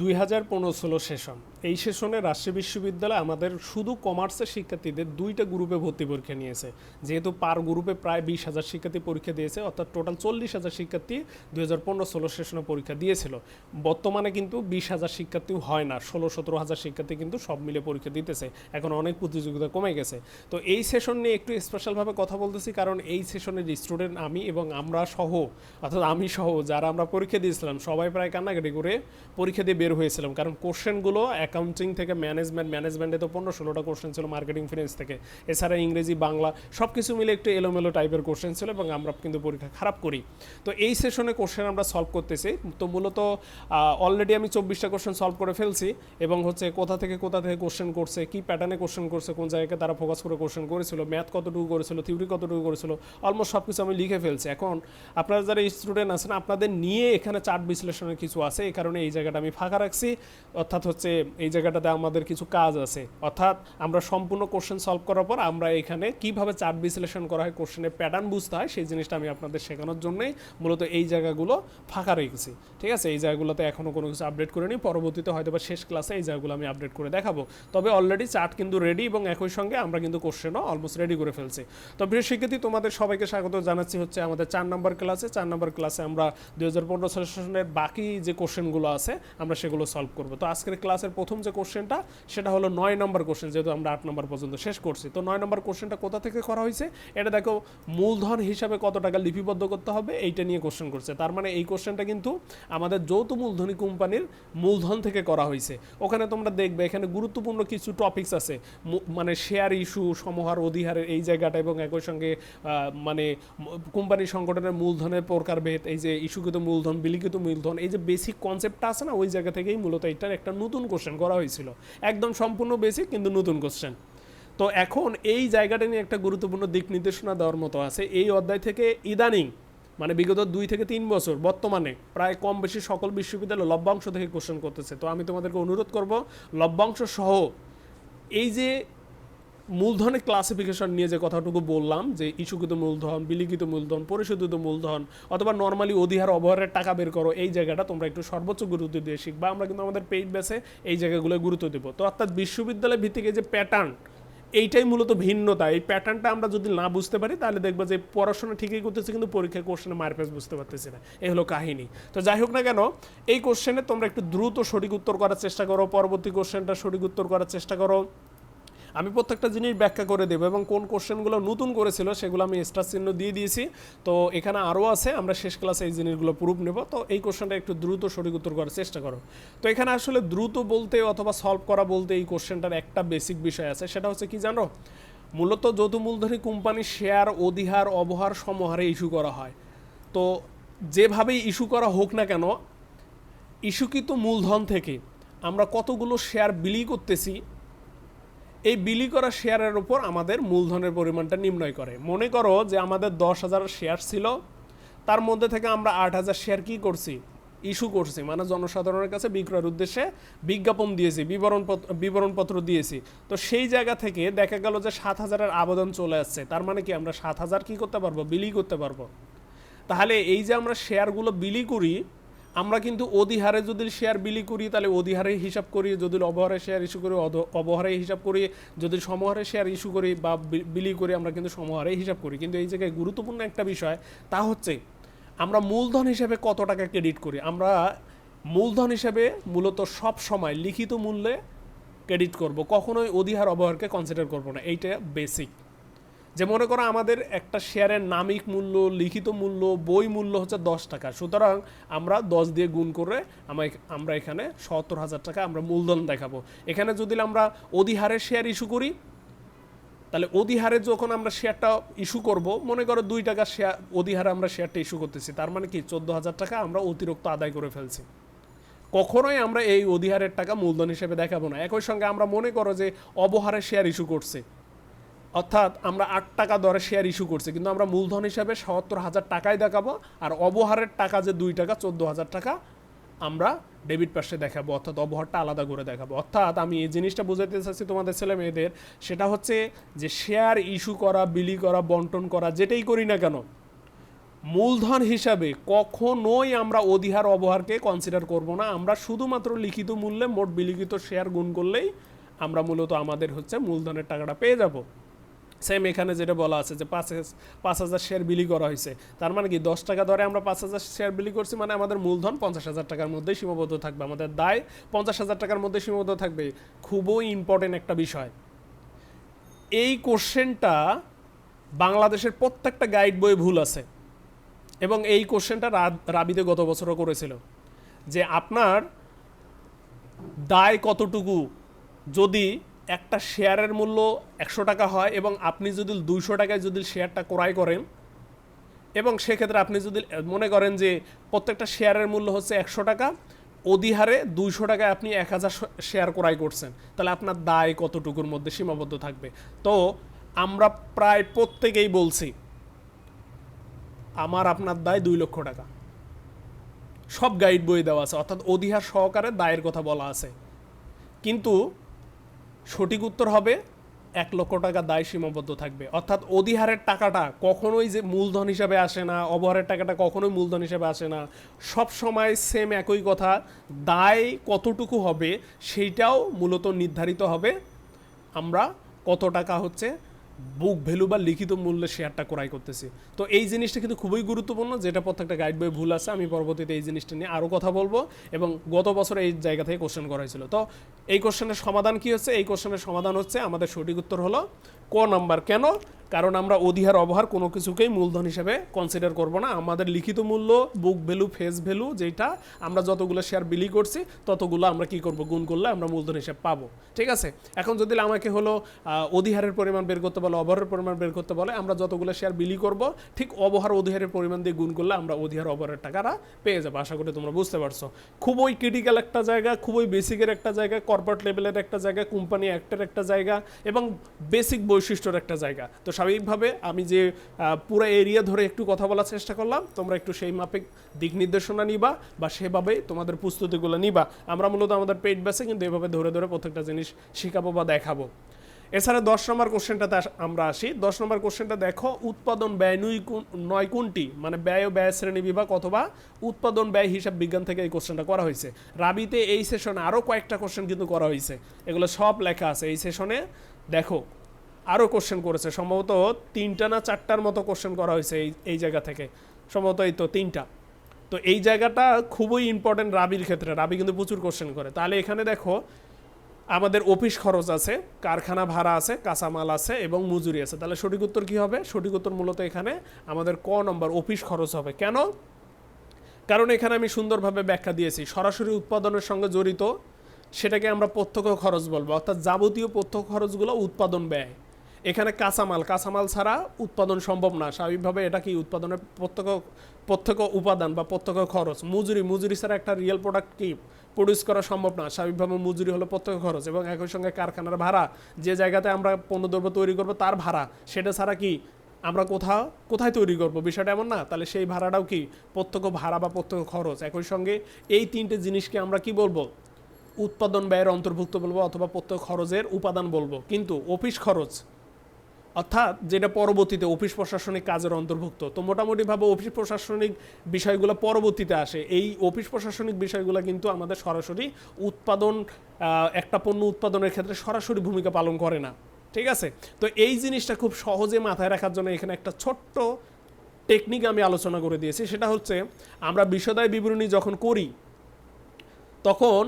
দুই হাজার পনেরো ষোলো সেশন। এই সেশনে রাজশাহী বিশ্ববিদ্যালয় আমাদের শুধু কমার্সের শিক্ষার্থীদের দুইটা গ্রুপে ভর্তি পরীক্ষা নিয়েছে। যেহেতু পার গ্রুপে প্রায় বিশ হাজার শিক্ষার্থী পরীক্ষা দিয়েছে, অর্থাৎ টোটাল চল্লিশ হাজার শিক্ষার্থী দুই হাজার পনেরো ষোলো সেশনে পরীক্ষা দিয়েছিল। বর্তমানে কিন্তু বিশ হাজার শিক্ষার্থীও হয় না, ষোলো সতেরো হাজার শিক্ষার্থী কিন্তু সব মিলে পরীক্ষা দিতেছে। এখন অনেক প্রতিযোগিতা কমে গেছে। তো এই সেশন নিয়ে একটু স্পেশালভাবে কথা বলতেছি, কারণ এই সেশনের স্টুডেন্ট আমি এবং আমরা সহ, অর্থাৎ আমি সহ, যারা আমরা পরীক্ষা দিয়েছিলাম, সবাই প্রায় কান্নাকাটি করে পরীক্ষা দিয়ে বের হয়েছিলাম। কারণ কোশ্চেনগুলো অ্যাকাউন্টিং থেকে ম্যানেজমেন্ট ম্যানেজমেন্টে তো পনেরো ষোলোটা কোশ্চেন ছিল মার্কেটিং ফিনান্স থেকে। এছাড়া ইংরেজি, বাংলা সব কিছু মিলে একটু এলোমেলো টাইপের কোশ্চেন ছিল এবং আমরা কিন্তু পরীক্ষা খারাপ করি। তো এই সেশনে কোশ্চেন আমরা সলভ করতেছি। তো মূলত অলরেডি আমি চব্বিশটা কোশ্চেন সলভ করে ফেলছি এবং হচ্ছে কোথা থেকে কোথা থেকে কোশ্চেন করছে, কি প্যাটার্নে কোশ্চেন করছে, কোন জায়গায় তারা ফোকাস করে কোশ্চেন করেছিল ম্যাথ কতটুকু করেছিল থিওরি কতটুকু করেছিল অলমোস্ট সব কিছু আমি লিখে ফেলছি। এখন আপনারা যারা স্টুডেন্ট আছেন, আপনাদের নিয়ে এখানে চার্ট বিশ্লেষণের কিছু আছে। এই কারণে এই জায়গাটা আমি ফাঁকা রাখছি। অর্থাৎ হচ্ছে এই জায়গাটাতে আমাদের কিছু কাজ আছে। অর্থাৎ আমরা সম্পূর্ণ কোশ্চেন সলভ করার পর আমরা এখানে কীভাবে চার্ট বিশ্লেষণ করা হয় কোশ্চেনের প্যাটার্ন বুঝতে হয়, সেই জিনিসটা আমি আপনাদের শেখানোর জন্যই মূলত এই জায়গাগুলো ফাঁকা রেখেছি। ঠিক আছে? এই জায়গাগুলোতে এখনও কোনো কিছু আপডেট করিনি, পরবর্তীতে হয়তো বা শেষ ক্লাসে এই জায়গাগুলো আমি আপডেট করে দেখাবো। তবে অলরেডি চার্ট কিন্তু রেডি এবং একই সঙ্গে আমরা কিন্তু কোশ্চেনও অলমোস্ট রেডি করে ফেলছি। তো প্রিয় শিক্ষার্থী, তোমাদের সবাইকে স্বাগত জানাচ্ছি হচ্ছে আমাদের চার নম্বর ক্লাসে চার নম্বর ক্লাসে আমরা দুই হাজার পনেরো সেশনের বাকি যে কোশ্চেনগুলো আছে, আমরা সেগুলো সলভ করব। তো আজকের ক্লাসের প্রথম যে কোশ্চেনটা, সেটা হলো নয় নম্বর কোশ্চেন, যেহেতু আমরা আট নম্বর পর্যন্ত শেষ করছি। তো নয় নম্বর কোশ্চেনটা কোথা থেকে করা হয়েছে? এটা দেখো, মূলধন হিসাবে কত টাকা লিপিবদ্ধ করতে হবে, এইটা নিয়ে কোশ্চেন করছে। তার মানে এই কোশ্চেনটা কিন্তু আমাদের যৌথ মূলধনী কোম্পানির মূলধন থেকে করা হয়েছে। ওখানে তোমরা দেখবে, এখানে গুরুত্বপূর্ণ কিছু টপিকস আছে। মানে শেয়ার ইস্যু সমহার অধিহারের এই জায়গাটা এবং একই সঙ্গে মানে কোম্পানি সংগঠনের মূলধনের প্রকারভেদ, এই যে ইস্যুকৃত মূলধন বিলিখিত মূলধন, এই যে বেসিক কনসেপ্টটা আছে না, ওই জায়গা থেকেই মূলত এটার একটা নতুন কোশ্চেন করা হয়েছিল। একদম সম্পূর্ণ বেসিক কিন্তু নতুন কোশ্চেন তো এখন এই জায়গাটা নিয়ে একটা গুরুত্বপূর্ণ দিক নির্দেশনা দেওয়ার মতো আছে। এই অধ্যায় থেকে ইদানিং মানে বিগত দুই থেকে তিন বছর বর্তমানে প্রায় কম বেশি সকল বিশ্ববিদ্যালয় লভ্যাংশ থেকে কোশ্চেন করতেছে। তো আমি তোমাদেরকে অনুরোধ করব, লভ্যাংশ সহ এই যে মূলধনের ক্লাসিফিকেশন নিয়ে যে কথাটুকু বললাম, যে ইস্যুকৃত মূলধন, বিলিখিত মূলধন, পরিশোধিত মূলধন, অথবা নর্মালি অধিহার অবহারের টাকা বের করো, এই জায়গাটা তোমরা একটু সর্বোচ্চ গুরুত্ব দিয়ে শিখবা। আমরা কিন্তু আমাদের পেইড বেসে এই জায়গাগুলো গুরুত্ব দেবো। তো অর্থাৎ বিশ্ববিদ্যালয় ভিত্তিক যে প্যাটার্ন এইটাই মূলত ভিন্নতা। এই প্যাটার্নটা আমরা যদি না বুঝতে পারি, তাহলে দেখব যে পড়াশোনা ঠিকই করতেছি, কিন্তু পরীক্ষায় কোশ্চেনে মারপেস বুঝতে পারতেছি না। এই হলো কাহিনী। তো যাই হোক না কেন, এই কোশ্চেনে তোমরা একটু দ্রুত সঠিক উত্তর করার চেষ্টা করো, পরবর্তী কোশ্চেনটা সঠিক উত্তর করার চেষ্টা করো। আমি প্রত্যেকটা জিনিস ব্যাখ্যা করে দেবো এবং কোন কোশ্চেনগুলো নতুন করেছিল সেগুলো আমি স্টার চিহ্ন দিয়ে দিয়েছি। তো এখানে আরও আছে, আমরা শেষ ক্লাসে এই জিনিসগুলো প্রুফ নেব। তো এই কোশ্চেনটা একটু দ্রুত সঠিক উত্তর করার চেষ্টা করো। তো এখানে আসলে দ্রুত বলতে অথবা সলভ করা বলতে এই কোশ্চেনটার একটা বেসিক বিষয় আছে, সেটা হচ্ছে কি জানো? মূলত যৌথ মূলধনী কোম্পানি শেয়ার অধিহার, অবহার সমহারে ইস্যু করা হয়। তো যেভাবেই ইস্যু করা হোক না কেন, ইস্যুকৃত মূলধন থেকে আমরা কতগুলো শেয়ার বিলি করতেছি এই বিলি করা শেয়ারের উপর আমাদের মূলধনের পরিমাণটা নির্ণয় করে। মনে করো যে আমাদের দশ হাজার শেয়ার ছিল, তার মধ্যে থেকে আমরা আট হাজার শেয়ার কী করছি? ইস্যু করছি মানে জনসাধারণের কাছে বিক্রয়ের উদ্দেশ্যে বিজ্ঞাপন দিয়েছি বিবরণপত্র বিবরণপত্র দিয়েছি। তো সেই জায়গা থেকে দেখা গেল যে সাত হাজারের আবেদন চলে আসছে, তার মানে কি আমরা সাত হাজার কী করতে পারব? বিলি করতে পারব। তাহলে এই যে আমরা শেয়ারগুলো বিলি করি আমরা কিন্তু অধিহারে যদি শেয়ার বিলি করি, তাহলে অধিহারে হিসাব করি, যদি অবহারে শেয়ার ইস্যু করি অবহারে হিসাব করি, যদি সমহারে শেয়ার ইস্যু করি বি- বিলি করি, আমরা কিন্তু সমহারে হিসাব করি। কিন্তু এই জায়গায় গুরুত্বপূর্ণ একটা বিষয়, তা হচ্ছে আমরা মূলধন হিসেবে কত টাকা ক্রেডিট করি? আমরা মূলধন হিসেবে মূলত সব সময় লিখিত মূল্যে ক্রেডিট করব। কখনোই অধিহার, অবহারকে কনসিডার করব না। এইটা বেসিক যে মনে করো আমাদের একটা শেয়ারের নামিক মূল্য, লিখিত মূল্য, বই মূল্য হচ্ছে দশ টাকা। সুতরাং আমরা দশ দিয়ে গুণ করে আমরা- আমরা এখানে সত্তর হাজার টাকা আমরা মূলধন দেখাবো। এখানে যদি আমরা অধিহারে শেয়ার ইস্যু করি, তাহলে অধিহারে যখন আমরা শেয়ারটা ইস্যু করব, মনে করো দুই টাকা শেয়ার অধিহারে আমরা শেয়ারটা ইস্যু করতেছি, তার মানে কি চোদ্দ হাজার টাকা আমরা অতিরিক্ত আদায় করে ফেলছি। কখনোই আমরা এই অধিহারের টাকা মূলধন হিসেবে দেখাবো না। একই সঙ্গে আমরা মনে করো যে অবহারে শেয়ার ইস্যু করছে। অর্থাৎ আমরা আট টাকা দরে শেয়ার ইস্যু করছি, কিন্তু আমরা মূলধন হিসাবে সত্তর হাজার টাকাই দেখাবো, আর অবহারের টাকা যে দুই টাকা, চোদ্দ হাজার টাকা আমরা ডেবিট পাশে দেখাবো, অর্থাৎ অবহারটা আলাদা করে দেখাবো। অর্থাৎ আমি এই জিনিসটা বুঝাতে চাচ্ছি তোমাদের ছেলে মেয়েদের, সেটা হচ্ছে যে শেয়ার ইস্যু করা, বিলি করা, বন্টন করা, যেটাই করি না কেন, মূলধন হিসাবে কখনোই আমরা অধিহার অবহারকে কনসিডার করব না। আমরা শুধুমাত্র লিখিত মূল্যে মোট বিলিখিত শেয়ার গুণ করলেই আমরা মূলত আমাদের হচ্ছে মূলধনের টাকাটা পেয়ে যাব। সেম এখানে যেটা বলা আছে যে পাঁচ পাঁচ হাজার শেয়ার বিলি করা হয়েছে। তার মানে কি, দশ টাকা দরে আমরা পাঁচ হাজার শেয়ার বিলি করছি মানে আমাদের মূলধন পঞ্চাশ হাজার টাকার মধ্যেই সীমাবদ্ধ থাকবে। আমাদের দায় পঞ্চাশ হাজার টাকার মধ্যে সীমাবদ্ধ থাকবে। খুবই ইম্পর্টেন্ট একটা বিষয়। এই কোশ্চেনটা বাংলাদেশের প্রত্যেকটা গাইড বইয়ে ভুল আছে। এবং এই কোশ্চেনটা রাবিতে গত বছরও করেছিল। যে আপনার দায় কতটুকু? যদি একটা শেয়ারের মূল্য একশো টাকা হয় এবং আপনি যদি দুইশো টাকায় যদি শেয়ারটা ক্রয় করেন, এবং সেক্ষেত্রে আপনি যদি মনে করেন যে প্রত্যেকটা শেয়ারের মূল্য হচ্ছে একশো টাকা, অধিহারে দুইশো টাকায় আপনি এক হাজার শেয়ার ক্রয় করছেন, তাহলে আপনার দায় কতটুকুর মধ্যে সীমাবদ্ধ থাকবে? তো আমরা প্রায় প্রত্যেকেই বলছি, আমার আপনার দায় দুই লক্ষ টাকা। সব গাইড বই দেওয়া আছে, অর্থাৎ অধিহার সহকারে দায়ের কথা বলা আছে। কিন্তু সঠিক উত্তর হবে এক লক্ষ টাকা দায় সীমাবদ্ধ থাকবে। অর্থাৎ অধিহারের টাকাটা কখনোই যে মূলধন হিসাবে আসে না, অবহারের টাকাটা কখনোই মূলধন হিসাবে আসে না, সব সময় সেম একই কথা, দায় কতটুকু হবে সেইটাও মূলত নির্ধারিত হবে। আমরা কত টাকা হচ্ছে বুক ভ্যালু বা লিখিত মূল্যে শেয়ারটা ক্রয় করতেছি। তো এই জিনিসটা কিন্তু খুবই গুরুত্বপূর্ণ, যেটা প্রত্যেকটা গাইড বই ভুল আছে, আমি পরবর্তীতে এই জিনিসটা নিয়ে আরও কথা বলব এবং গত বছর এই জায়গা থেকে কোশ্চেন করা হয়েছিল। তো এই কোশ্চেনের সমাধান কি হচ্ছে? এই কোশ্চেনের সমাধান হচ্ছে, আমাদের সঠিক উত্তর হলো ক নাম্বার কেন? কারণ আমরা অধিহার অবহার কোনো কিছুকেই মূলধন হিসেবে কনসিডার করব না। আমাদের লিখিত মূল্য বুক ভ্যালু ফেস ভ্যালু যেটা আমরা যতগুলো শেয়ার বিলি করছি, ততগুলো আমরা কি করব? গুণ করলে আমরা মূলধন হিসেবে পাবো। ঠিক আছে? এখন যদি আমাকে হলো অধিহারের পরিমাণ বের করতে বলে, অবহারের পরিমাণ বের করতে বলে, আমরা যতগুলো শেয়ার বিলি করব, ঠিক অবহার অধিহারের পরিমাণ দিয়ে গুণ করলে আমরা অধিহার অবহারের টাকাটা পেয়ে যাব। আশা করি তোমরা বুঝতে পারছ। খুবই ক্রিটিক্যাল একটা জায়গা, খুবই বেসিকের একটা জায়গা কর্পোরেট লেভেলের একটা জায়গা কোম্পানি অ্যাক্টের একটা জায়গা, এবং বেসিক বৈশিষ্ট্যর একটা জায়গা। তো স্বাভাবিকভাবে আমি যে পুরো এরিয়া ধরে একটু কথা বলার চেষ্টা করলাম, তোমরা একটু সেই মাপে দিক নির্দেশনা নিবা বা সেভাবেই তোমাদের প্রস্তুতিগুলো নিবা। আমরা মূলত আমাদের পেট ব্যাসে কিন্তু এভাবে ধরে ধরে প্রত্যেকটা জিনিস শেখাবো বা দেখাবো। এছাড়া দশ নম্বর কোশ্চেনটাতে আমরা আসি। দশ নম্বর কোশ্চেনটা দেখো, উৎপাদন ব্যয় কোন- নয় কোনটি? মানে ব্যয় ও ব্যয় শ্রেণি বিভাগ অথবা উৎপাদন ব্যয় হিসাব বিজ্ঞান থেকে এই কোশ্চেনটা করা হয়েছে। রাবিতে এই সেশনে আরও কয়েকটা কোশ্চেন কিন্তু করা হয়েছে। এগুলো সব লেখা আছে এই সেশনে দেখো আরও কোশ্চেন করেছে। সম্ভবত তিনটা না চারটার মতো কোশ্চেন করা হয়েছে এই এই জায়গা থেকে। সম্ভবত এই তো তিনটা। তো এই জায়গাটা খুবই ইম্পর্টেন্ট রাবির ক্ষেত্রে। রাবি কিন্তু প্রচুর কোশ্চেন করে। তাহলে এখানে দেখো, আমাদের অফিস খরচ আছে, কারখানা ভাড়া আছে, কাঁচামাল আছে এবং মজুরি আছে। তাহলে সঠিক উত্তর কী হবে? সঠিক উত্তর মূলত এখানে আমাদের ক নম্বর অফিস খরচ হবে। কেন? কারণ এখানে আমি সুন্দরভাবে ব্যাখ্যা দিয়েছি। সরাসরি উৎপাদনের সঙ্গে জড়িত, সেটাকে আমরা প্রত্যক্ষ খরচ বলব। অর্থাৎ যাবতীয় প্রত্যক্ষ খরচগুলো উৎপাদন ব্যয়। এখানে কাঁচামাল কাঁচামাল ছাড়া উৎপাদন সম্ভব না। স্বাভাবিকভাবে এটা কি উৎপাদনের প্রত্যক্ষ প্রত্যক্ষ উপাদান বা প্রত্যক্ষ খরচ? মজুরি মজুরি ছাড়া একটা রিয়েল প্রোডাক্ট কি প্রডিউস করা সম্ভব না। স্বাভাবিকভাবে মজুরি হলো প্রত্যক্ষ খরচ এবং একই সঙ্গে কারখানার ভাড়া। যে জায়গাতে আমরা পণ্যদ্রব্য তৈরি করব তার ভাড়া। সেটা ছাড়া কি আমরা কোথাও, কোথায় তৈরি করব? বিষয়টা এমন না। তাহলে সেই ভাড়াটাও কি প্রত্যক্ষ ভাড়া বা প্রত্যক্ষ খরচ? একই সঙ্গে এই তিনটে জিনিসকে আমরা কি বলব? উৎপাদন ব্যয়ের অন্তর্ভুক্ত বলব অথবা প্রত্যক্ষ খরচের উপাদান বলব। কিন্তু অফিস খরচ অর্থাৎ যেটা পরবর্তীতে অফিস প্রশাসনিক কাজের অন্তর্ভুক্ত, তো মোটামুটিভাবে অফিস প্রশাসনিক বিষয়গুলো পরবর্তীতে আসে। এই অফিস প্রশাসনিক বিষয়গুলো কিন্তু আমাদের সরাসরি উৎপাদন একটা পণ্য উৎপাদনের ক্ষেত্রে সরাসরি ভূমিকা পালন করে না। ঠিক আছে? তো এই জিনিসটা খুব সহজে মাথায় রাখার জন্য এখানে একটা ছোট্ট টেকনিক আমি আলোচনা করে দিয়েছি। সেটা হচ্ছে, আমরা বিশদায় বিবরণী যখন করি, তখন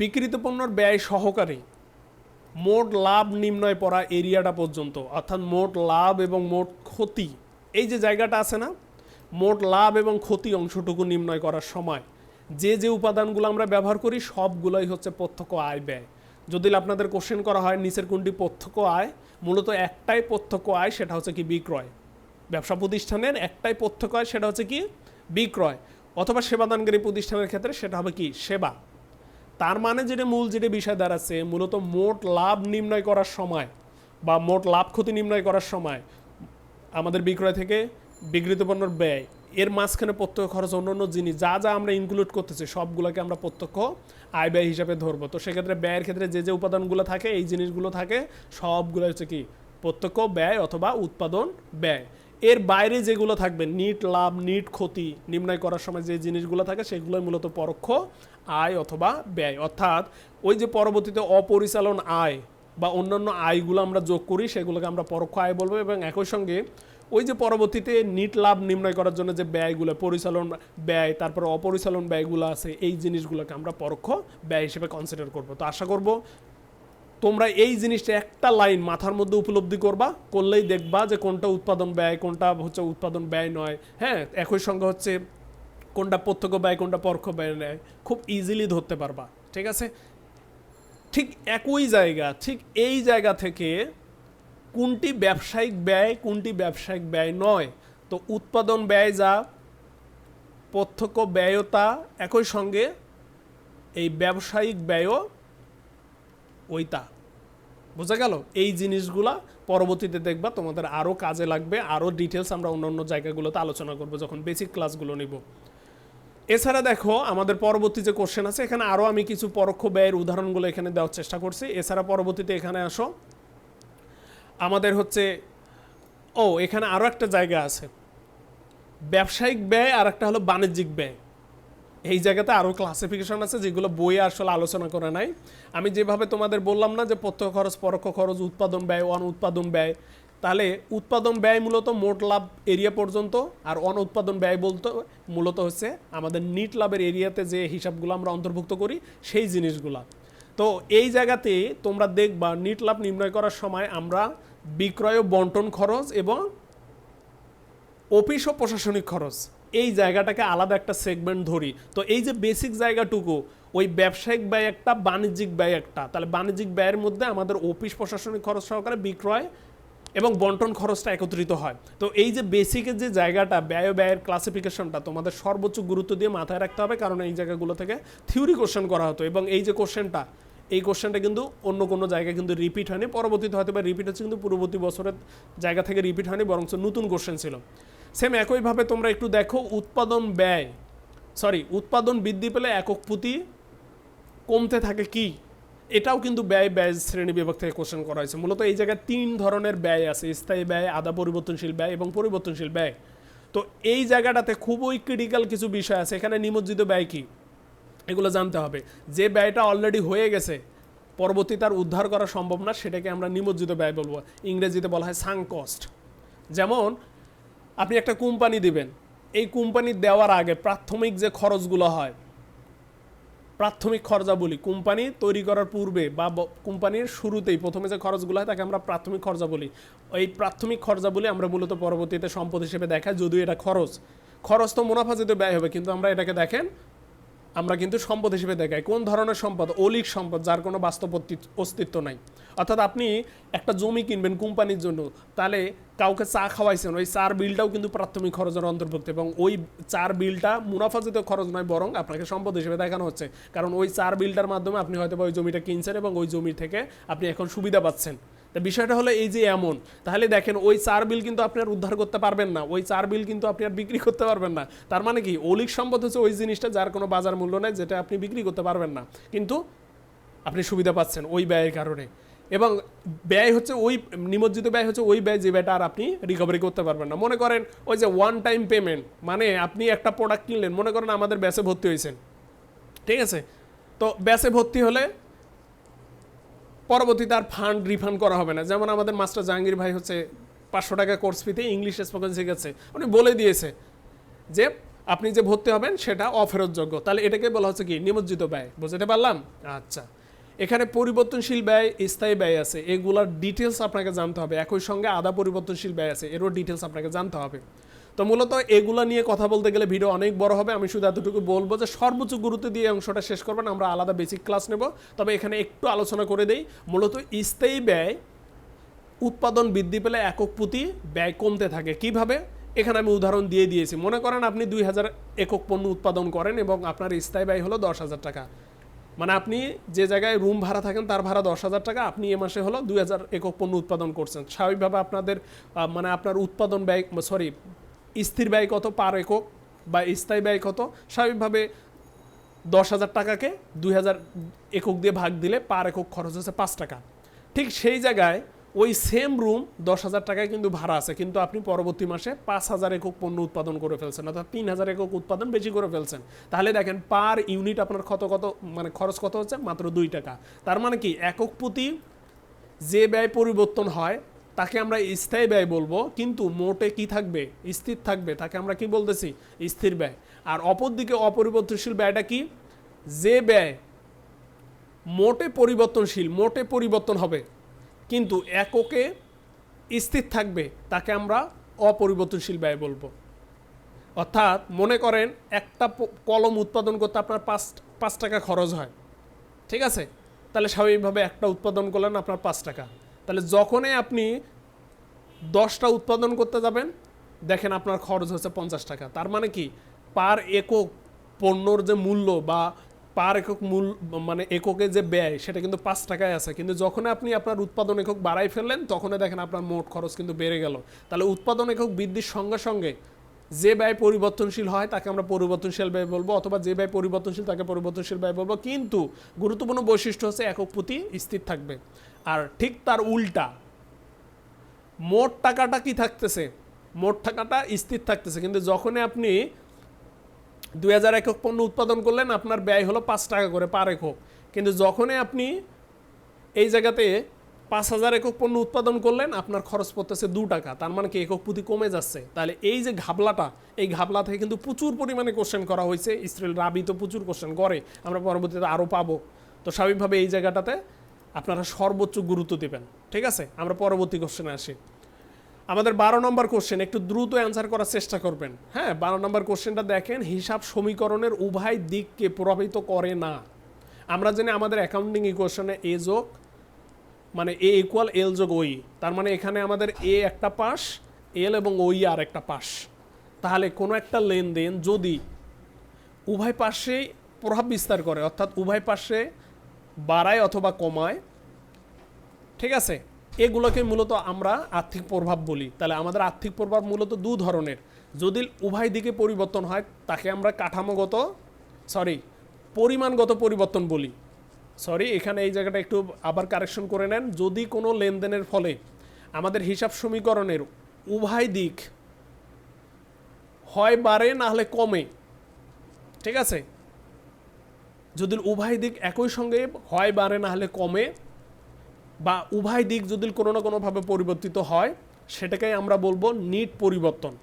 বিক্রিত পণ্যর ব্যয় সহকারে মোট লাভ নির্ণয় করা এরিয়াটা পর্যন্ত, অর্থাৎ মোট লাভ এবং মোট ক্ষতি। এই যে জায়গাটা আছে না, মোট লাভ এবং ক্ষতি অংশটুকু নির্ণয় করার সময় যে যে উপাদানগুলো আমরা ব্যবহার করি, সবগুলোই হচ্ছে প্রত্যক্ষ আয় ব্যয়। যদি আপনাদের কোশ্চেন করা হয়, নিচের কোনটি প্রত্যক্ষ আয়? মূলত একটাই প্রত্যক্ষ আয়, সেটা হচ্ছে কি বিক্রয়। ব্যবসা প্রতিষ্ঠানের একটাই প্রত্যক্ষ আয়, সেটা হচ্ছে কি বিক্রয়। অথবা সেবাদানকারী প্রতিষ্ঠানের ক্ষেত্রে সেটা হবে কি? সেবা। তার মানে যেটা মূল যেটা বিষয় দাঁড়াচ্ছে, মূলত মোট লাভ নির্ণয় করার সময় বা মোট লাভ ক্ষতি নির্ণয় করার সময় আমাদের বিক্রয় থেকে বিক্রিত পণ্যের ব্যয়, এর মাঝখানে প্রত্যক্ষ খরচ অন্য অন্য জিনিস, যা যা আমরা ইনক্লুড করতেছি, সবগুলোকে আমরা প্রত্যক্ষ আয় ব্যয় হিসাবে ধরবো। তো সেক্ষেত্রে ব্যয়ের ক্ষেত্রে যে যে উপাদানগুলো থাকে, এই জিনিসগুলো থাকে, সবগুলো হচ্ছে কি? প্রত্যক্ষ ব্যয় অথবা উৎপাদন ব্যয়। এর বাইরে যেগুলো থাকবে, নিট লাভ, নিট ক্ষতি, নির্ণয় করার সময় যে জিনিসগুলো থাকে সেগুলোই মূলত পরোক্ষ আয় অথবা ব্যয়। অর্থাৎ ওই যে পরবর্তীতে অপরিচালন আয় বা অন্যান্য আয়গুলো আমরা যোগ করি, সেগুলোকে আমরা পরোক্ষ আয় বলব এবং একই সঙ্গে ওই যে পরবর্তীতে নিট লাভ নির্ণয় করার জন্য যে ব্যয়গুলো, পরিচালন ব্যয়, তারপরে অপরিচালন ব্যয়গুলো আছে, এই জিনিসগুলোকে আমরা পরোক্ষ ব্যয় হিসেবে কনসিডার করব। তো আশা করব তোমরা এই জিনিসটা একটা লাইন মাথার মধ্যে উপলব্ধি করবা, করলেই দেখবা যে কোনটা উৎপাদন ব্যয়, কোনটা হচ্ছে উৎপাদন ব্যয় নয়। হ্যাঁ একই সঙ্গে হচ্ছে কোনটা প্রত্যক্ষ ব্যয়, কোনটা পরোক্ষ ব্যয় নেয়। খুব ইজিলি ধরতে পারবা, ঠিক আছে? ঠিক একই জায়গা, ঠিক এই জায়গা থেকে কোনটি ব্যবসায়িক ব্যয়, কোনটি ব্যবসায়িক ব্যয় নয়। তো উৎপাদন ব্যয় যা, প্রত্যক্ষ ব্যয়তা একই সঙ্গে এই ব্যবসায়িক ব্যয়ও ওইটা। বোঝা গেল? এই জিনিসগুলা পরবর্তীতে দেখবা তোমাদের আরও কাজে লাগবে আরও ডিটেলস আমরা অন্য অন্য জায়গাগুলোতে আলোচনা করব, যখন বেসিক ক্লাসগুলো নিব। এছাড়া দেখো, আমাদের পরবর্তী যে কোশ্চেন আছে, এখানে আরও আমি কিছু পরোক্ষ ব্যয়ের উদাহরণগুলো এখানে দেওয়ার চেষ্টা করছি। এছাড়া পরবর্তীতে এখানে আসো। আমাদের হচ্ছে, ও, এখানে আরও একটা জায়গা আছে। ব্যবসায়িক ব্যয় আর একটা হলো বাণিজ্যিক ব্যয়। এই জায়গাতে আরও ক্লাসিফিকেশন আছে যেগুলো বইয়ে আসলে আলোচনা করে নাই। আমি যেভাবে তোমাদের বললাম না যে প্রত্যক্ষ খরচ, পরোক্ষ খরচ, উৎপাদন ব্যয়, অন উৎপাদন ব্যয়, তাহলে উৎপাদন ব্যয় মূলত মোট লাভ এরিয়া পর্যন্ত আর অন উৎপাদন ব্যয় বলতে মূলত হচ্ছে আমাদের নিট লাভের এরিয়াতে যে হিসাবগুলো আমরা অন্তর্ভুক্ত করি সেই জিনিসগুলা। তো এই জায়গাতে তোমরা দেখবা নিট লাভ নির্ণয় করার সময় আমরা বিক্রয় ও বন্টন খরচ এবং অফিস ও প্রশাসনিক খরচ এই জায়গাটাকে আলাদা একটা সেগমেন্ট ধরি। তো এই যে বেসিক জায়গাটুকু, ওই ব্যবসায়িক ব্যয় একটা, বাণিজ্যিক ব্যয় একটা। তাহলে বাণিজ্যিক ব্যয়ের মধ্যে আমাদের অফিস প্রশাসনিক খরচ সহকারে বিক্রয় এবং বন্টন খরচটা একত্রিত হয়। তো এই যে বেসিকের যে জায়গাটা, ব্যয় ব্যয়ের ক্লাসিফিকেশনটা তোমাদের সর্বোচ্চ গুরুত্ব দিয়ে মাথায় রাখতে হবে, কারণ এই জায়গাগুলো থেকে থিওরি কোশ্চেন করা হতো এবং এই যে কোশ্চেনটা এই কোশ্চেনটা কিন্তু অন্য কোনো জায়গায় কিন্তু রিপিট হয়নি। পরবর্তীতে হয়তো বা রিপিট হচ্ছে, কিন্তু পূর্ববর্তী বছরের জায়গা থেকে রিপিট হয়নি, বরঞ্চ নতুন কোশ্চেন ছিল। সেম একইভাবে তোমরা একটু দেখো, উৎপাদন ব্যয় সরি উৎপাদন বৃদ্ধি পেলে একক প্রতি কমতে থাকে কি? এটাও কিন্তু ব্যয় ব্যয় শ্রেণি বিভাগ থেকে কোশ্চেন করা হয়েছে। মূলত এই জায়গায় তিন ধরনের ব্যয় আছে, স্থায়ী ব্যয় আদা পরিবর্তনশীল ব্যয় এবং পরিবর্তনশীল ব্যয়। তো এই জায়গাটাতে খুবই ক্রিটিক্যাল কিছু বিষয় আছে। এখানে নিমজ্জিত ব্যয় কী? এগুলো জানতে হবে। যে ব্যয়টা অলরেডি হয়ে গেছে, পরবর্তী তার উদ্ধার করা সম্ভব না, সেটাকে আমরা নিমজ্জিত ব্যয় বলব। ইংরেজিতে বলা হয় সাং কস্ট যেমন আপনি একটা কোম্পানি দিবেন। এই কোম্পানি দেওয়ার আগে প্রাথমিক যে খরচগুলো হয়, প্রাথমিক খরচাবলী কোম্পানি তৈরি করার পূর্বে বা কোম্পানির শুরুতেই প্রথমে যে খরচগুলো হয় তাকে আমরা প্রাথমিক খরচা বলি। এই প্রাথমিক খরচা বলি আমরা মূলত পরবর্তীতে সম্পদ হিসেবে দেখা যদিও এটা খরচ। খরচ তো মুনাফা যেতে ব্যয় হবে, কিন্তু আমরা এটাকে দেখেন আমরা কিন্তু সম্পদ হিসেবে দেখাই। কোন ধরনের সম্পদ? অলিক সম্পদ, যার কোনো বাস্তব অস্তিত্ব নাই। অর্থাৎ আপনি একটা জমি কিনবেন কোম্পানির জন্য, তাহলে কাউকে চা খাওয়াইছেন, ওই চার বিলটাও কিন্তু প্রাথমিক খরচের অন্তর্ভুক্ত এবং ওই চার বিলটা মুনাফাজিত খরচ নয়, বরং আপনাকে সম্পদ হিসেবে দেখানো হচ্ছে। কারণ ওই চার বিলটার মাধ্যমে আপনি হয়তো ওই জমিটা কিনছেন এবং ওই জমি থেকে আপনি এখন সুবিধা পাচ্ছেন। তা বিষয়টা হলো এই যে এমন, তাহলে দেখেন ওই চার বিল কিন্তু আপনি আর উদ্ধার করতে পারবেন না, ওই চার বিল কিন্তু আপনি আর বিক্রি করতে পারবেন না। তার মানে কি? অলিক সম্পদ হচ্ছে ওই জিনিসটা যার কোনো বাজার মূল্য নেই, যেটা আপনি বিক্রি করতে পারবেন না। কিন্তু আপনি সুবিধা পাচ্ছেন ওই ব্যয়ের কারণে। এবং ব্যয় হচ্ছে ওই, নিমজ্জিত ব্যয় হচ্ছে ওই ব্যয় যে ব্যয়টা আর আপনি রিকভারি করতে পারবেন না। মনে করেন ওই যে ওয়ান টাইম পেমেন্ট মানে আপনি একটা প্রোডাক্ট কিনলেন, মনে করেন আমাদের ব্যাসে ভর্তি হয়েছেন। ঠিক আছে? তো ব্যাসে ভর্তি হলে পরবর্তীতে আর ফান্ড রিফান্ড করা হবে না। যেমন আমাদের মাস্টার জাহাঙ্গীর ভাই হচ্ছে পাঁচশো টাকা কোর্স ফিতে ইংলিশ স্পোকেন শিখেছে। উনি বলে দিয়েছে যে, আপনি যে ভর্তি হবেন সেটা অফেরতযোগ্য। তাহলে এটাকে বলা হচ্ছে কি? নিমজ্জিত ব্যয়। বুঝতে পারলাম? আচ্ছা। এখানে পরিবর্তনশীল ব্যয়, স্থায়ী ব্যয় আছে। এগুলার ডিটেলস আপনাকে জানতে হবে। একই সঙ্গে আদা পরিবর্তনশীল ব্যয় আছে। এরও ডিটেলস আপনাকে জানতে হবে। তো মূলত এগুলা নিয়ে কথা বলতে গেলে ভিডিও অনেক বড় হবে। আমি শুধু এতটুকু বলব যে সর্বোচ্চ গুরুত্ব দিয়ে অংশটা শেষ করবেন। আমরা আলাদা বেসিক ক্লাস নেব। তবে এখানে একটু আলোচনা করে দেই। মূলত স্থায়ী ব্যয়, উৎপাদন বৃদ্ধি পেলে একক প্রতি ব্যয় কমতে থাকে। কীভাবে? এখানে আমি উদাহরণ দিয়ে দিয়েছি। মনে করেন আপনি দুই হাজার একক পণ্য উৎপাদন করেন এবং আপনার স্থায়ী ব্যয় হলো দশ হাজার টাকা। মানে আপনি যে জায়গায় রুম ভাড়া থাকেন, তার ভাড়া দশ হাজার টাকা। আপনি এ মাসে হলো দুই হাজার একক পণ্য উৎপাদন করছেন। স্বাভাবিকভাবে আপনাদের মানে আপনার উৎপাদন ব্যয় সরি স্থির ব্যয় কত পার একক বা স্থায়ী ব্যয় কত? স্বাভাবিকভাবে দশ হাজার টাকাকে দুই হাজার একক দিয়ে ভাগ দিলে পার একক খরচ হচ্ছে পাঁচ টাকা। ঠিক সেই জায়গায় ওই সেম রুম দশ হাজার টাকায় কিন্তু ভাড়া আছে, কিন্তু আপনি পরবর্তী মাসে পাঁচ হাজার একক পণ্য উৎপাদন করে ফেলছেন, অর্থাৎ তিন হাজার একক উৎপাদন বেশি করে ফেলছেন। তাহলে দেখেন পার ইউনিট আপনার কত কত মানে খরচ কত হচ্ছে? মাত্র দুই টাকা। তার মানে কি? একক প্রতি যে ব্যয় পরিবর্তন হয় তাকে আমরা স্থায়ী ব্যয় বলব, কিন্তু মোটে কি থাকবে? স্থির থাকবে। তাকে আমরা কি বলতেছি? স্থির ব্যয়। আর অপরদিকে অপরিবর্তনশীল ব্যয়টা কি? যে ব্যয় মোটে পরিবর্তনশীল, মোটে পরিবর্তন হবে, কিন্তু এককে স্থির থাকবে, তাকে আমরা অপরিবর্তনশীল ব্যয় বলব। অর্থাৎ মনে করেন একটা কলম উৎপাদন করতে আপনার পাঁচ পাঁচ টাকা খরচ হয়। ঠিক আছে? তাহলে স্বাভাবিকভাবে একটা উৎপাদন করলেন আপনার পাঁচ টাকা। তাহলে যখনই আপনি দশটা উৎপাদন করতে যাবেন, দেখেন আপনার খরচ হচ্ছে পঞ্চাশ টাকা। তার মানে কি? পার একক পণ্যর যে মূল্য বা পার একক মূল মানে এককে যে ব্যয়, সেটা কিন্তু পাঁচ টাকায় আছে। কিন্তু যখন আপনি আপনার উৎপাদন একক বাড়াই ফেললেন, তখনই দেখেন আপনার মোট খরচ কিন্তু বেড়ে গেল। তাহলে উৎপাদন একক বৃদ্ধির সঙ্গে সঙ্গে যে ব্যয় পরিবর্তনশীল হয়, তাকে আমরা পরিবর্তনশীল ব্যয় বলব, অথবা যে ব্যয় পরিবর্তনশীল, তাকে পরিবর্তনশীল ব্যয় বলব। কিন্তু গুরুত্বপূর্ণ বৈশিষ্ট্য হচ্ছে একক প্রতি স্থির থাকবে। আর ঠিক তার উল্টা। মোট টাকাটা কি থাকতেছে? মোট টাকাটা স্থির থাকতেছে। কিন্তু যখনই আপনি দুই হাজার একক পণ্য উৎপাদন করলেন, আপনার ব্যয় হলো পাঁচ টাকা করে পার একক। কিন্তু যখনই আপনি এই জায়গাতে পাঁচ হাজার একক পণ্য উৎপাদন করলেন, আপনার খরচ পড়তেছে দু টাকা। তার মানে কি একক প্রতি কমে যাচ্ছে? তাহলে এই যে ঘাবলাটা, এই ঘাবলা থেকে কিন্তু প্রচুর পরিমাণে কোশ্চেন করা হয়েছে। ইসরায়েল রাবি তো প্রচুর কোশ্চেন করে। আমরা পরবর্তীতে আরও পাবো। তো স্বাভাবিকভাবে এই জায়গাটাতে আপনারা সর্বোচ্চ গুরুত্ব দেবেন। ঠিক আছে? আমরা পরবর্তী কোশ্চেনে আসি। আমাদের বারো নম্বর কোশ্চেন একটু দ্রুত অ্যান্সার করার চেষ্টা করবেন। হ্যাঁ বারো নম্বর কোশ্চেনটা দেখেন, হিসাব সমীকরণের উভয় দিককে প্রভাবিত করে না। আমরা জানি আমাদের অ্যাকাউন্টিং ইকুয়েশনে এ যোগ মানে এ ইকুয়াল এল যোগ ওই। তার মানে এখানে আমাদের এ একটা পাশ এল এবং ওই আর একটা পাশ। তাহলে কোনো একটা লেনদেন যদি উভয় পাশেই প্রভাব বিস্তার করে, অর্থাৎ উভয় পাশে বাড়ায় অথবা কমায় ঠিক আছে? এগুলোকে মূলত আমরা আর্থিক প্রভাব বলি। তাহলে আমাদের আর্থিক প্রভাব মূলত দু ধরনের। যদি উভয় দিকে পরিবর্তন হয়, তাকে আমরা কাঠামোগত সরি পরিমাণগত পরিবর্তন বলি। সরি এখানে এই জায়গাটা একটু আবার কারেকশন করে নেন। যদি কোনো লেনদেনের ফলে আমাদের হিসাব সমীকরণের উভয় দিক হয় বাড়ে, না হলে কমে, ঠিক আছে? যদি উভয় দিক একই সঙ্গে হয় বাড়ে, না হলে কমে বা উভয় দিক যদি কোনো না কোনোভাবে পরিবর্তিত হয়, সেটাকেই আমরা বলব নিট পরিবর্তন।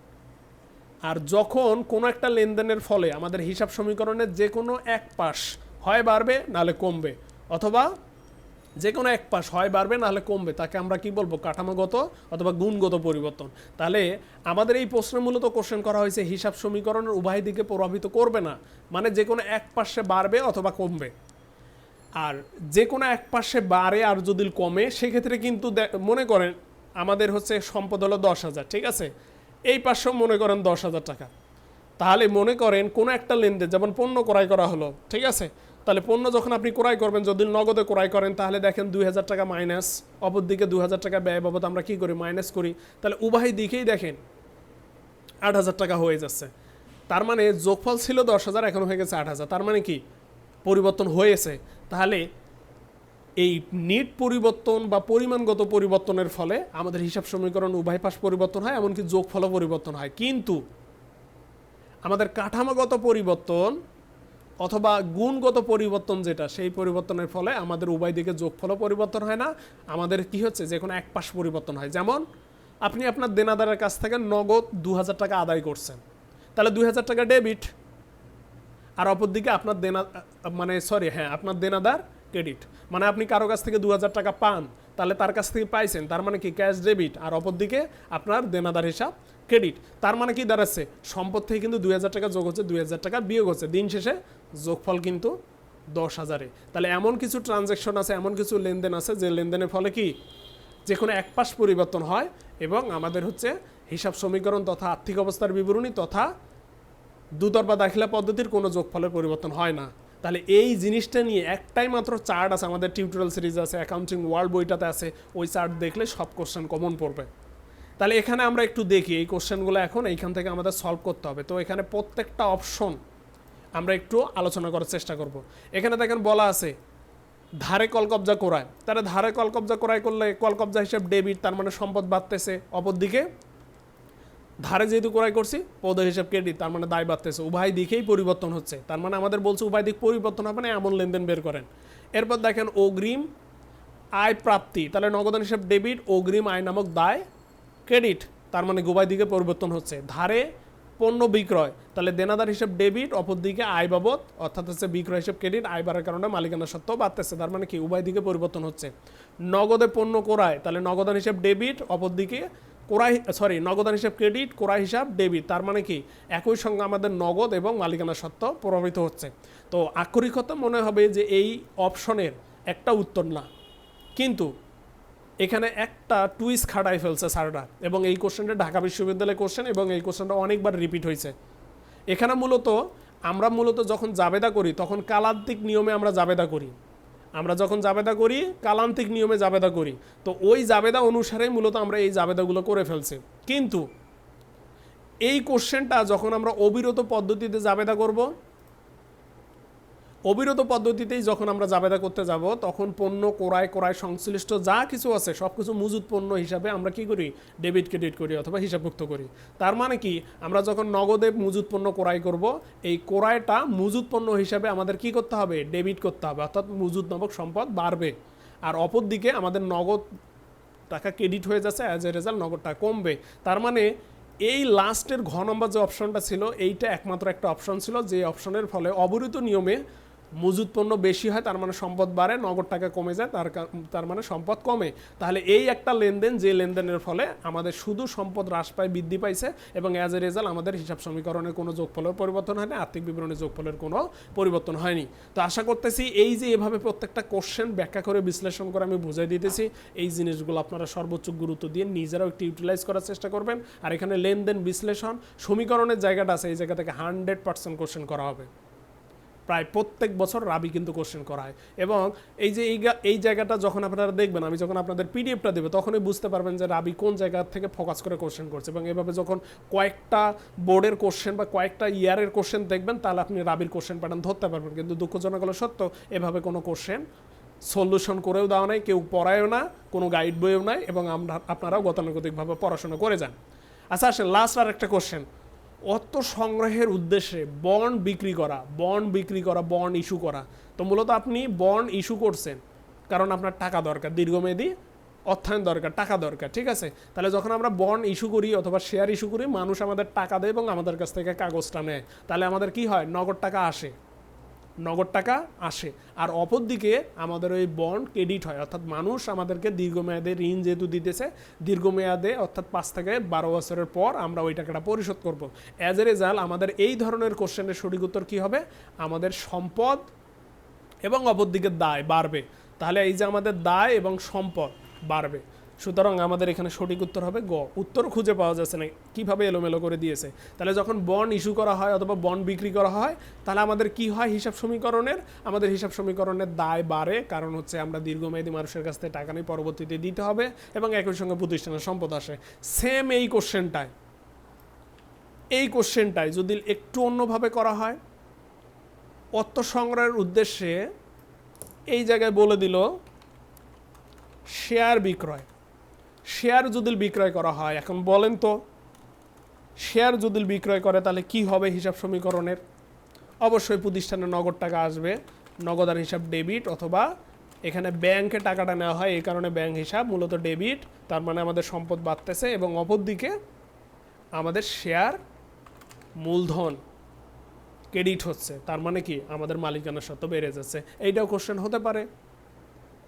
আর যখন কোনো একটা লেনদেনের ফলে আমাদের হিসাব সমীকরণের যে কোনো এক পাশ হয় বাড়বে, নাহলে কমবে, অথবা যে কোনো এক পাশ হয় বাড়বে, নাহলে কমবে, তাকে আমরা কি বলব? কাঠামোগত অথবা গুণগত পরিবর্তন। তাহলে আমাদের এই প্রশ্নে মূলত কোশ্চেন করা হয়েছে, হিসাব সমীকরণের উভয় দিকে প্রভাবিত করবে না? মানে যে কোনো এক পাশে বাড়বে অথবা কমবে। আর যে কোনো এক পাশে বাড়ে আর যদি কমে, সেক্ষেত্রে কিন্তু দে- মনে করেন আমাদের হচ্ছে সম্পদ হলো দশ হাজার, ঠিক আছে? এই পাশেও মনে করেন দশ হাজার টাকা। তাহলে মনে করেন কোনো একটা লেনদেন, যেমন পণ্য ক্রয় করা হলো, ঠিক আছে? তাহলে পণ্য যখন আপনি ক্রয় করবেন, যদি নগদে ক্রয় করেন, তাহলে দেখেন দুই হাজার টাকা মাইনাস অপর দিকে দুই হাজার টাকা ব্যয় বাবদ আমরা কী করি? মাইনাস করি। তাহলে উভয় দিকেই দেখেন আট হাজার টাকা হয়ে যাচ্ছে। তার মানে যোগফল ছিল দশ হাজার, এখন হয়ে গেছে আট হাজার। তার মানে কি? পরিবর্তন হয়েছে। তাহলে এই নিট পরিবর্তন বা পরিমাণগত পরিবর্তনের ফলে আমাদের হিসাব সমীকরণ উভয় পাশ পরিবর্তন হয়, এমনকি যোগফলও পরিবর্তন হয়। কিন্তু আমাদের কাঠামোগত পরিবর্তন অথবা গুণগত পরিবর্তন যেটা, সেই পরিবর্তনের ফলে আমাদের উভয় দিকে যোগফলও পরিবর্তন হয় না। আমাদের কি হচ্ছে যে কোনো এক পাশ পরিবর্তন হয়। যেমন আপনি আপনার দেনাদারের কাছ থেকে নগদ দু হাজার টাকা আদায় করছেন। তাহলে দুই হাজার টাকা ডেবিট আর অপরদিকে আপনার দেনা মানে সরি হ্যাঁ আপনার দেনাদার ক্রেডিট মানে আপনি কারও কাছ থেকে দু হাজার টাকা পান, তাহলে তার কাছ থেকে পাইছেন, তার মানে কি ক্যাশ ডেবিট আর অপরদিকে আপনার দেনাদার হিসাব ক্রেডিট তার মানে কি দাঁড়াচ্ছে? সম্পদ থেকে কিন্তু দুই হাজার টাকা যোগ হচ্ছে দুই হাজার টাকা বিয়োগ হচ্ছে। দিন শেষে যোগফল কিন্তু দশ হাজারে। তাহলে এমন কিছু ট্রানজ্যাকশন আছে, এমন কিছু লেনদেন আছে, যে লেনদেনের ফলে কি? যে কোনো এক পাশ পরিবর্তন হয় এবং আমাদের হচ্ছে হিসাব সমীকরণ তথা আর্থিক অবস্থার বিবরণী তথা দুতরফা দাখিলা পদ্ধতির কোনো যোগফলের পরিবর্তন হয় না। তাহলে এই জিনিসটা নিয়ে একটাই মাত্র চার্ট আছে, আমাদের টিউটোরিয়াল সিরিজ আছে অ্যাকাউন্টিং ওয়ার্ল্ড বইটাতে আছে, ওই চার্ট দেখলে সব কোশ্চেন কমন পড়বে। তাহলে এখানে আমরা একটু দেখি, এই কোশ্চেনগুলো এখন এইখান থেকে আমাদের সলভ করতে হবে। তো এখানে প্রত্যেকটা অপশন আমরা একটু আলোচনা করার চেষ্টা করব। এখানে দেখেন বলা আছে, ধারে কল কবজা করায়। তারা ধারে কল কবজা করায় করলে কল কবজা হিসাব ডেবিট তার মানে সম্পদ বাড়তেছে। অপরদিকে ধারে যেহেতু ক্রয় করছি পদ হিসাব ক্রেডিট তার মানে দায় বাড়তেছে। উভয় দিকেই পরিবর্তন হচ্ছে। তার মানে আমাদের বলছে উভয় দিক পরিবর্তন হবে না, এমন লেনদেন বের করেন। এরপর দেখেন অগ্রিম আয় প্রাপ্তি, তাহলে নগদান হিসাব ডেবিট, অগ্রিম আয় নামক দায় ক্রেডিট, তার মানে উভয় দিকে পরিবর্তন হচ্ছে। ধারে পণ্য বিক্রয়, তাহলে দেনাদার হিসাব ডেবিট, অপর দিকে আয় বাবদ, অর্থাৎ হচ্ছে বিক্রয় হিসাব ক্রেডিট, আয় বাড়ার কারণে মালিকানা সত্ত্বেও বাড়তেছে, তার মানে কি উভয় দিকে পরিবর্তন হচ্ছে। নগদে পণ্য করায়, তাহলে নগদান হিসাব ডেবিট, অপর কোরাই সরি নগদান হিসাব ক্রেডিট কোরা হিসাব ডেবিট তার মানে কি? একই সঙ্গে আমাদের নগদ এবং মালিকানা সত্ত্ব প্রভাবিত হচ্ছে। তো আক্ষরিকতা মনে হবে যে এই অপশনের একটা উত্তর না। কিন্তু এখানে একটা টুইস খাটাই ফেলছে স্যাররা এবং এই কোশ্চেনটা ঢাকা বিশ্ববিদ্যালয়ের কোশ্চেন এবং এই কোশ্চেনটা অনেকবার রিপিট হয়েছে। এখানে মূলত আমরা মূলত যখন জাবেদা করি, তখন কালান্তিক নিয়মে আমরা জাবেদা করি। আমরা যখন জাবেদা করি, কালান্তিক নিয়মে জাবেদা করি। তো ওই জাবেদা অনুসারে মূলত আমরা এই জাবেদাগুলো করে ফেলছি। কিন্তু এই কোশ্চেনটা যখন আমরা অবিরত পদ্ধতিতে জাবেদা করব অবিরত পদ্ধতিতেই যখন আমরা জাবেদা করতে যাব, তখন পণ্য ক্রয় ক্রয় সংশ্লিষ্ট যা কিছু আছে, সব কিছু মজুদ পণ্য হিসাবে আমরা কি করি? ডেবিট, ক্রেডিট করি অথবা হিসাবভুক্ত করি। তার মানে কি? আমরা যখন নগদে মজুদ পণ্য ক্রয় করব, এই ক্রয়টা মজুদ পণ্য হিসাবে আমাদের কি করতে হবে? ডেবিট করতে হবে। অর্থাৎ মজুদ নামক সম্পদ বাড়বে। আর অপর দিকে আমাদের নগদ টাকা ক্রেডিট হয়ে যাচ্ছে অ্যাজ এ রেজাল্ট নগদটা কমবে। তার মানে এই লাস্টের ঘ নম্বর যে অপশনটা ছিল, এইটা একমাত্র একটা অপশন ছিল, যে অপশনের ফলে অবহিত নিয়মে মজুদ পণ্য বেশি হয়, তার মানে সম্পদ বাড়ে, নগদ টাকা কমে যায়, তার তার মানে সম্পদ কমে। তাহলে এই একটা লেনদেন, যে লেনদেনের ফলে আমাদের শুধু সম্পদ হ্রাস পায়, বৃদ্ধি পাইছে এবং অ্যাজ এ রেজাল্ট আমাদের হিসাব সমীকরণের কোনো যোগফলের পরিবর্তন হয়নি, আর্থিক বিবরণের যোগফলের কোনো পরিবর্তন হয়নি। তো আশা করতেছি এই যে এভাবে প্রত্যেকটা কোশ্চেন ব্যাখ্যা করে বিশ্লেষণ করে আমি বুঝাই দিতেছি, এই জিনিসগুলো আপনারা সর্বোচ্চ গুরুত্ব দিয়ে নিজেরাও একটু ইউটিলাইজ করার চেষ্টা করবেন। আর এখানে লেনদেন বিশ্লেষণ, সমীকরণের জায়গাটা আছে, এই জায়গা থেকে হান্ড্রেড পার্সেন্ট কোশ্চেন করা হবে। প্রায় প্রত্যেক বছর রাবি কিন্তু কোশ্চেন করা হয় এবং এই যে এই জায়গাটা যখন আপনারা দেখবেন, আমি যখন আপনাদের পিডিএফটা দেবো, তখনই বুঝতে পারবেন যে রাবি কোন জায়গা থেকে ফোকাস করে কোশ্চেন করছে। এবং এভাবে যখন কয়েকটা বোর্ডের কোশ্চেন বা কয়েকটা ইয়ারের কোশ্চেন দেখবেন, তাহলে আপনি রাবির কোশ্চেন প্যাটার্ন ধরতে পারবেন। কিন্তু দুঃখজনক হলো সত্য, এভাবে কোনো কোশ্চেন সলিউশন করেও দেওয়া নাই, কেউ পড়ায়ও না, কোনো গাইড বইও নাই, এবং আমরা, আপনারাও গতানুগতিকভাবে পড়াশোনা করে যান। আচ্ছা আসেন লাস্ট আর একটা কোশ্চেন অর্থ সংগ্রহের উদ্দেশ্যে বন্ড বিক্রি করা, বন্ড বিক্রি করা, বন্ড ইস্যু করা। তো মূলত আপনি বন্ড ইস্যু করছেন, কারণ আপনার টাকা দরকার, দীর্ঘমেয়াদী অর্থায়ন দরকার, টাকা দরকার, ঠিক আছে? তাহলে যখন আমরা বন্ড ইস্যু করি অথবা শেয়ার ইস্যু করি, মানুষ আমাদের টাকা দেয় এবং আমাদের কাছ থেকে কাগজটা নেয়। তাহলে আমাদের কি হয়? নগদ টাকা আসে। নগদ টাকা আসে। আর অপরদিকে আমাদের ওই বন্ড ক্রেডিট হয়, অর্থাৎ মানুষ আমাদেরকে দীর্ঘমেয়াদে ঋণ যেহেতু দিতেছে, দীর্ঘমেয়াদে অর্থাৎ পাঁচ থেকে বারো বছরের পর আমরা ওই টাকাটা পরিশোধ করব। অ্যাজ এ রেজাল্ট আমাদের এই ধরনের কোশ্চেনের সঠিক উত্তর কী হবে? আমাদের সম্পদ এবং অপরদিকে দায় বাড়বে। তাহলে এই যে আমাদের দায় এবং সম্পদ বাড়বে। সুতরাং আমাদের এখানে সঠিক উত্তর হবে গ। উত্তর খুঁজে পাওয়া যাচ্ছে না। কীভাবে এলোমেলো করে দিয়েছে? তাহলে যখন বন্ড ইস্যু করা হয় অথবা বন্ড বিক্রি করা হয়, তাহলে আমাদের কি হয়? হিসাব সমীকরণের, আমাদের হিসাব সমীকরণের দায় বাড়ে। কারণ হচ্ছে আমরা দীর্ঘমেয়াদী মানুষের কাছ থেকে টাকা নিয়ে পরবর্তীতে দিতে হবে এবং একই সঙ্গে প্রতিষ্ঠানের সম্পদ আসে। সেম এই কোশ্চেনটায় এই কোশ্চেনটায় যদি একটু অন্যভাবে করা হয়, অর্থ সংগ্রহের উদ্দেশ্যে এই জায়গায় বলে দিল শেয়ার বিক্রয়। শেয়ার যদি বিক্রয় করা হয়, এখন বলেন তো, শেয়ার যদি বিক্রয় করে, তাহলে কি হবে হিসাব সমীকরণের? অবশ্যই প্রতিষ্ঠানে নগদ টাকা আসবে নগদান হিসাব ডেবিট, অথবা এখানে ব্যাংকে টাকাটা নেওয়া হয়, এই কারণে ব্যাংক হিসাব, মূলত ডেবিট, তার মানে আমাদের সম্পদ বাড়তেছে, এবং অপরদিকে আমাদের শেয়ার মূলধন, ক্রেডিট হচ্ছে, তার মানে কি? আমাদের মালিকানা সত্ত্ব বেড়ে যাচ্ছে। এইটাও কোশ্চেন হতে পারে।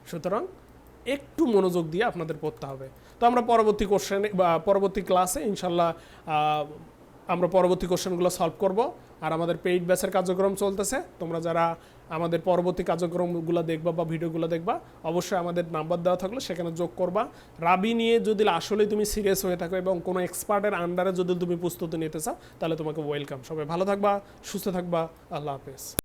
সুতরাং একটু মনোযোগ দিয়ে আপনাদের পড়তে হবে। তো আমরা পরবর্তী কোশ্চেনে বা পরবর্তী ক্লাসে ইনশাল্লাহ আমরা পরবর্তী কোশ্চেনগুলো সলভ করব। আর আমাদের পেইড ব্যাচের কার্যক্রম চলতেছে। তোমরা যারা আমাদের পরবর্তী কার্যক্রমগুলো দেখবা বা ভিডিওগুলো দেখবা, অবশ্যই আমাদের নাম্বার দেওয়া থাকলে সেখানে যোগ করবা। রাবি নিয়ে যদি আসলে তুমি সিরিয়াস হয়ে থাকো এবং কোনো এক্সপার্টের আন্ডারে যদি তুমি প্রস্তুতি নিতে চাও, তাহলে তোমাকে ওয়েলকাম সবাই ভালো থাকবা, সুস্থ থাকবা। আল্লাহ হাফেজ।